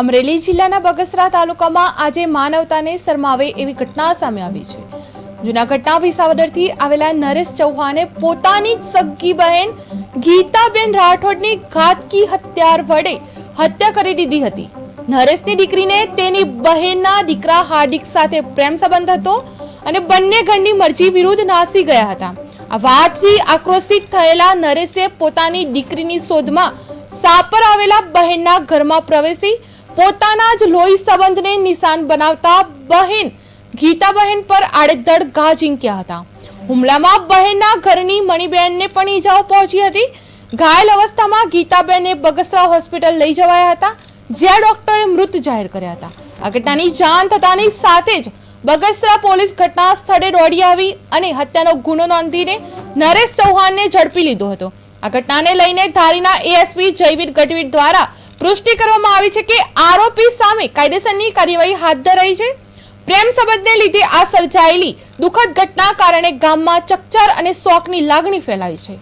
અમરેલી જિલ્લાના બગસરા તાલુકામાં આજે માનવતાને શરમાવે એવી ઘટના સામે આવી છે. જૂના ઘટના વિસાવદરથી આવેલા નરેશ ચૌહાણે પોતાની જ સગી બહેન ગીતાબેન રાઠોડની ઘાતકી હત્યાર વડે હત્યા કરી દીધી હતી. નરેશની દીકરીને તેની બહેનના દીકરા હાર્દિક સાથે પ્રેમ સંબંધ હતો અને બંને ઘરની મરજી વિરુદ્ધ નાસી ગયા હતા. આ વાતથી આક્રોશિત થયેલા નરેશે પોતાની દીકરીની શોધમાં સાપર આવેલા બહેનના ઘરમાં પ્રવેશી પોતાના જ લોહી સંબંધને નિશાન બનાવતા બહેન, ગીતાબહેન પર આડેધડ ઘા ઝીંક્યા હતા. હુમલામાં બહેનના ઘરની મણિબહેનને પણ ઈજાઓ પહોંચી હતી. ઘાયલ અવસ્થામાં ગીતાબહેનને બગસરા હોસ્પિટલ લઈ જવાયા હતા, જ્યાં ડોક્ટરે મૃત જાહેર કર્યા હતા. આ ઘટનાની જાણ થતાની સાથે જ બગસરા પોલીસ ઘટના સ્થળે દોડી આવી અને હત્યાનો ગુનો નોંધીને નરેશ ચૌહાણને ઝડપી લીધો હતો. આ ઘટનાને લઈને ધારીના એએસપી જયવીર ગઢવીર દ્વારા પુષ્ટિ કરવામાં આવી છે કે આરોપી સામે કાયદેસરની કાર્યવાહી હાથ ધરાઈ છે. પ્રેમ સંબંધને લીધે આ સર્જાયેલી દુઃખદ ઘટના કારણે ગામમાં ચકચાર અને શોકની લાગણી ફેલાઈ છે.